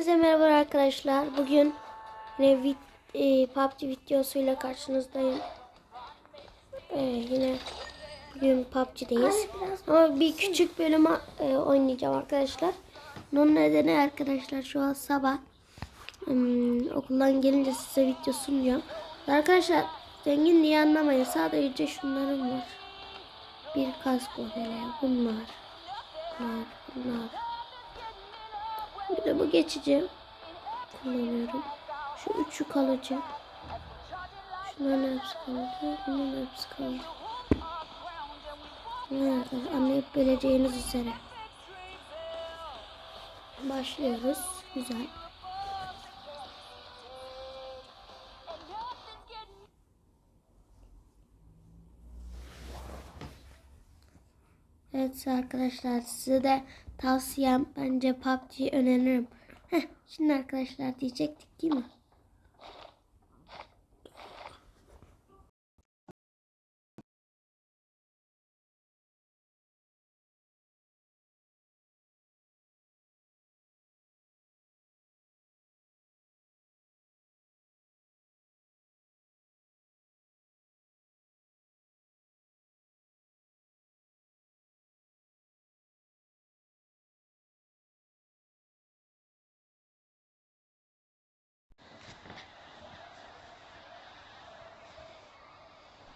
Size merhaba arkadaşlar. Bugün yine vid e, PUBG videosuyla karşınızdayım. E, yine bugün PUBG'deyiz. Ama bir küçük bölüm e, oynayacağım arkadaşlar. Bunun nedeni arkadaşlar şu an sabah hmm, okuldan gelince size video sunacağım. Arkadaşlar zengin diye anlamayın. Sadece şunlarım var. Bir kask modeli. Bunlar. Bunlar. Bunlar. Bir de bu geçici kullanıyorum. Şu üçü kalıcı. Şunların hepsi kalıcı. Bunların hepsi kalıcı. Evet, anlayıp bileceğiniz üzere. Başlıyoruz. Güzel. Evet arkadaşlar size de tavsiyem bence PUBG öneririm. Heh, şimdi arkadaşlar diyecektik değil mi?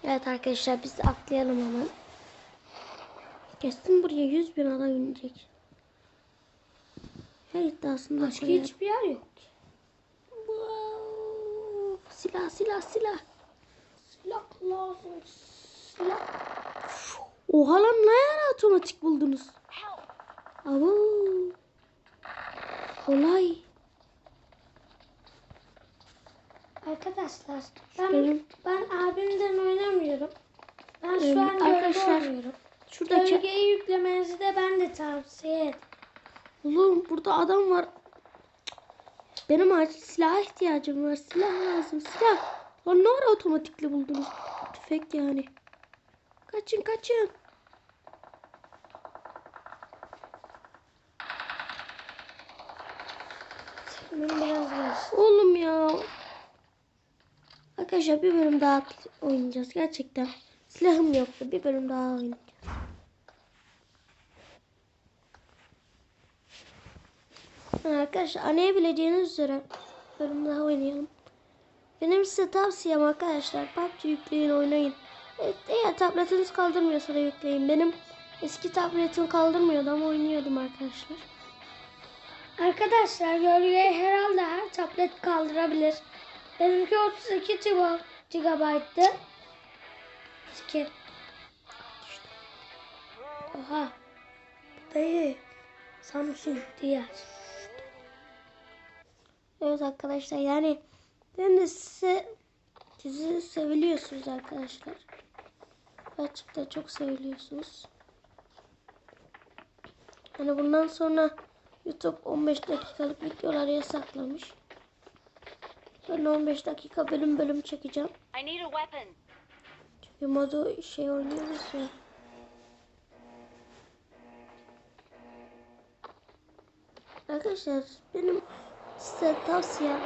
Evet arkadaşlar biz atlayalım hemen. Kesin buraya 100 bin adam inecek. Her iddiasında Başka koyarım. hiçbir yer yok. ki. Wow. Silah silah silah. Silah lazım. Silah. Oha lan ne ara otomatik buldunuz? Abo. Kolay. Arkadaşlar ben Benim- ben abimden oynamıyorum. Ben şu Benim an arkadaşlar, oynuyorum. Şurada çek. Gölgeyi yüklemenizi de ben de tavsiye ederim. Oğlum burada adam var. Benim acil silah ihtiyacım var. Silah lazım. Silah. Lan ne ara otomatikle buldunuz? Tüfek yani. Kaçın kaçın. Biraz var. Oğlum ya. Arkadaşlar bir bölüm daha oynayacağız gerçekten. Silahım yoktu. Bir bölüm daha oynayacağız. Arkadaşlar anlayabileceğiniz üzere bölüm daha oynayalım. Benim size tavsiyem arkadaşlar PUBG yükleyin oynayın. Evet, eğer tabletiniz kaldırmıyorsa da yükleyin. Benim eski tabletim kaldırmıyordu ama oynuyordum arkadaşlar. Arkadaşlar gölgeyi herhalde her tablet kaldırabilir. Benimki 32 GB'tı. 2. Oha. Dayı. Samsung diğer. Evet arkadaşlar yani ben de size sizi seviliyorsunuz arkadaşlar. Gerçekten çok seviliyorsunuz. Hani bundan sonra YouTube 15 dakikalık videoları yasaklamış. Ben 15 dakika bölüm bölüm çekeceğim. I need a weapon. Çünkü modu şey oynuyoruz ya. Arkadaşlar benim size tavsiyem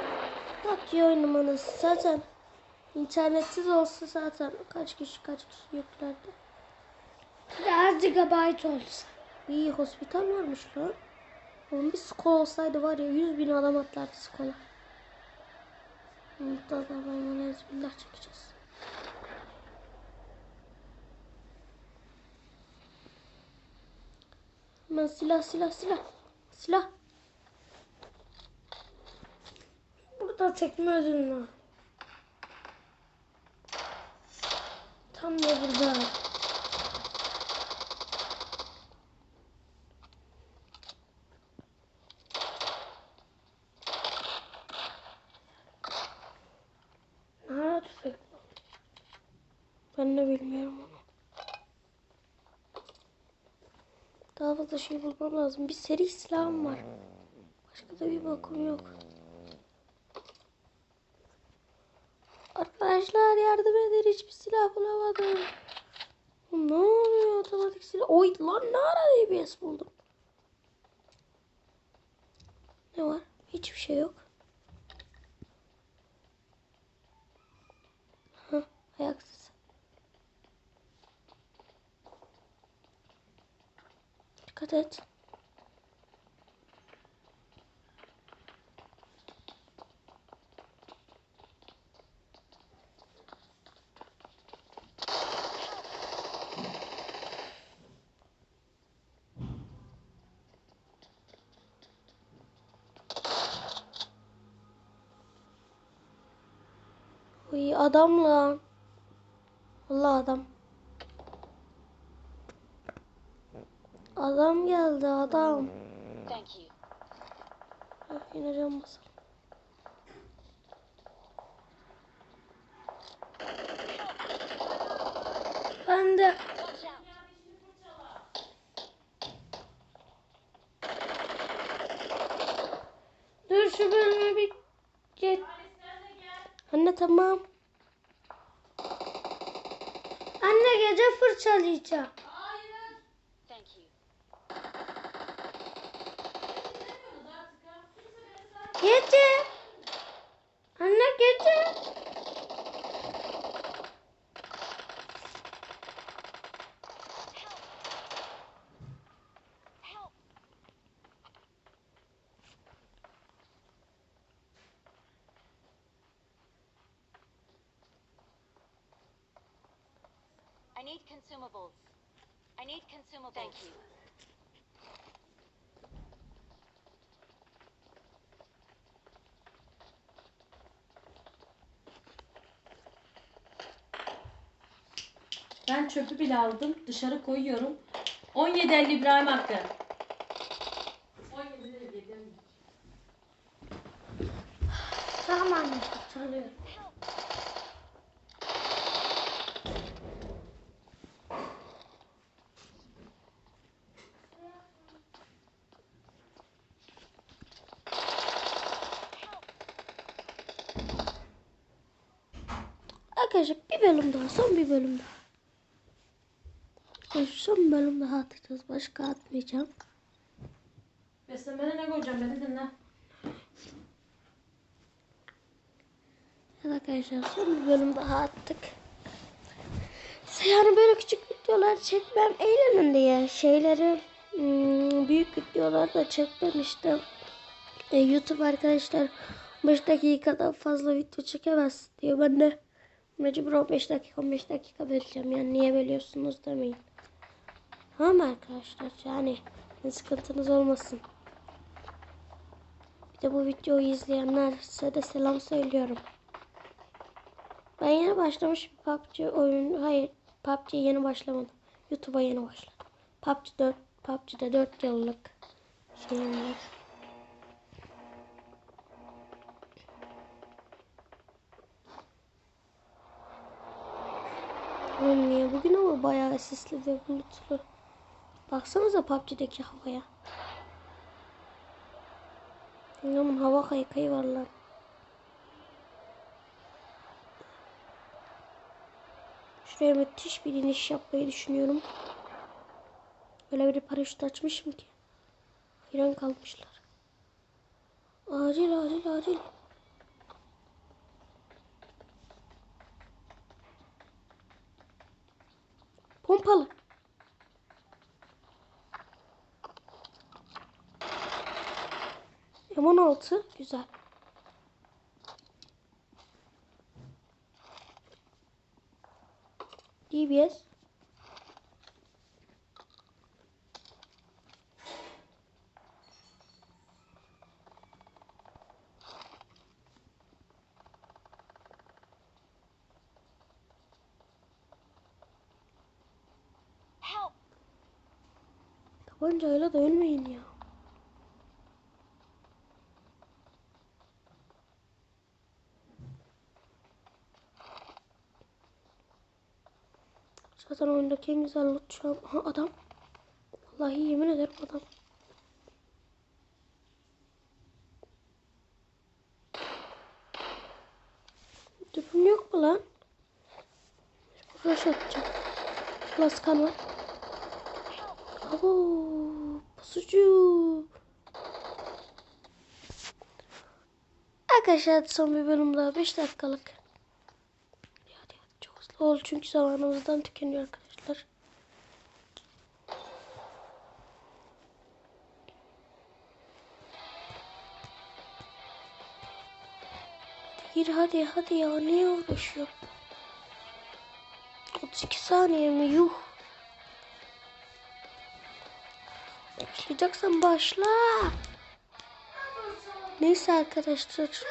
PUBG oynamanız. Zaten internetsiz olsa zaten kaç kişi kaç kişi yüklerdi. Bir de az GB olsa. İyi hospital varmış lan. Oğlum bir skol olsaydı var ya 100 bin adam atlardı skola. Mutlu adamlarla ezbillah çekeceğiz. Hemen silah silah silah. Silah. Burada tekme ödülü var. Tam da burada. Nerede tüfek? De bilmiyorum onu. Daha fazla şey bulmam lazım. Bir seri silahım var. Başka da bir bakım yok. Arkadaşlar yardım edin. Hiçbir silah bulamadım. Ne oluyor otomatik silah? Oy lan ne ara DBS buldum. Ne var? Hiçbir şey yok. Hah, ayaksız. Dikkat et. Uy adam lan. Allah adam. Adam geldi adam. Thank you. Ah, Yine can basar. Ben de dur şu bölümü bir geç. Anne tamam. Anne gece fırçalayacağım. Gece. Anne gece. I need consumables. I need consumables. Thank you. Ben çöpü bile aldım. Dışarı koyuyorum. 17.50 İbrahim Hakkı. 17.50. Tamam anne fırçalıyorum. Arkadaşlar bir bölüm daha son bir bölüm daha. Son bölüm daha atacağız. Başka atmayacağım. Beslemene ne koyacağım beni dinle. Evet arkadaşlar son bir bölüm daha attık. Yani böyle küçük videolar çekmem eğlenin diye şeyleri hmm, büyük videolar da çekmemiştim. E, YouTube arkadaşlar 5 dakikadan fazla video çekemez diyor. Ben de mecbur 15 dakika 15 dakika vereceğim. Yani niye bölüyorsunuz demeyin. Tamam arkadaşlar yani sıkıntınız olmasın. Bir de bu videoyu izleyenler size de selam söylüyorum. Ben yeni başlamış bir PUBG oyun. Hayır PUBG yeni başlamadım. YouTube'a yeni başladım. PUBG 4, PUBG'de 4 yıllık şeyim var. Olmuyor. Bugün ama bayağı sisli ve bulutlu. Baksanıza PUBG'deki havaya. Dünyanın hava kaykayı var lan. Şuraya müthiş bir iniş yapmayı düşünüyorum. Öyle bir paraşüt açmışım ki. Hayran kalmışlar. Acil acil acil. Pompalı. M16 güzel. DBS. Help. Tabancayla da ölmeyin ya. Zaten oyundaki en güzel loot şu an. Aha adam. Vallahi yemin ederim adam. Dürbün yok mu lan? Rush atacağım. Laskan var. Abo, pusucu. arkadaşlar son bir bölüm daha 5 dakikalık. Ol çünkü zamanımızdan tükeniyor arkadaşlar. Gir hadi hadi ya niye uğraşıyor? 32 saniye mi yuh. Başlayacaksan başla. Neyse arkadaşlar.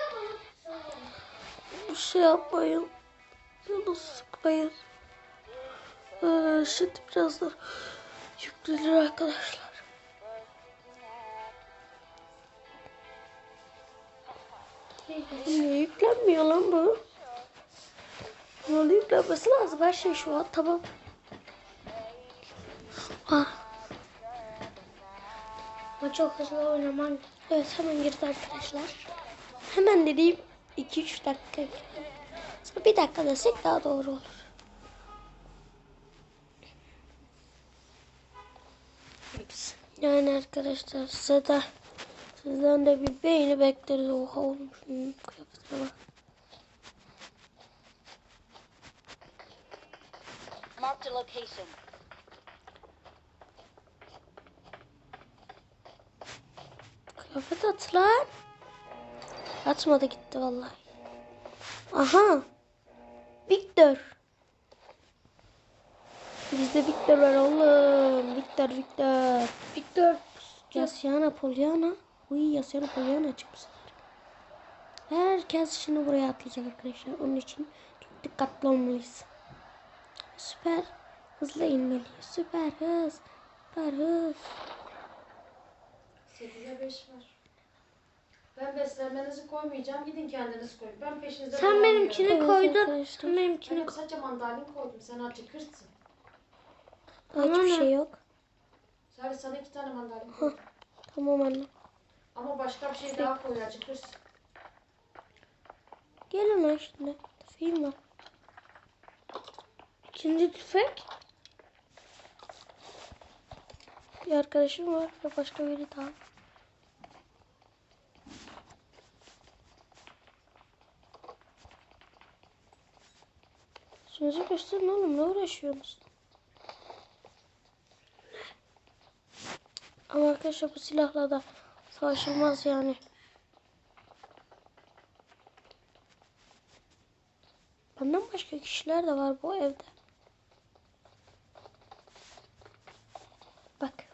Bir şey yapmayın. Canı sıkmayın. Ee, şimdi biraz da yüklenir arkadaşlar. Niye yüklenmiyor lan bu? Normalde yüklenmesi lazım. Her şey şu an tamam. Ah. Ama çok hızlı oynaman. Evet hemen girdi arkadaşlar. Hemen dediğim 2-3 dakika. Sonra bir dakika desek daha doğru olur. Yani arkadaşlar size de sizden de bir beğeni bekleriz. Oha oğlum şunun kıyafetine bak. Marked a location. Kıyafet at lan. Atmadı gitti vallahi. Aha. Victor. Bizde Victor var oğlum. Victor Victor. Victor. Yasyana Polyana. Uy Yasyana Polyana çıkmış. Herkes şimdi buraya atlayacak arkadaşlar. Onun için çok dikkatli olmalıyız. Süper. Hızlı inmeliyiz. Süper hız. Süper hız. 8'e 5 var. Ben beslenmenizi koymayacağım. Gidin kendiniz koyun. Ben peşinizde Sen dolanmıyorum. benimkini koydun. Sen benimkini Ben koydun. sadece mandalin koydum. Sen acıkırsın. Daha hiçbir şey yok. Sadece sana iki tane mandalin koydum. Tamam anne. Ama başka bir şey daha koy acıkırsın. Gelin lan şimdi. Film var. İkinci tüfek. Bir arkadaşım var ve başka biri daha. Sözü gösterin oğlum ne uğraşıyorsunuz? Ama arkadaşlar bu silahla da savaşılmaz yani. Benden başka kişiler de var bu evde. Bak.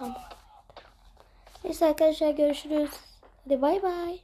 Tamam. Neyse arkadaşlar görüşürüz. Hadi bay bay.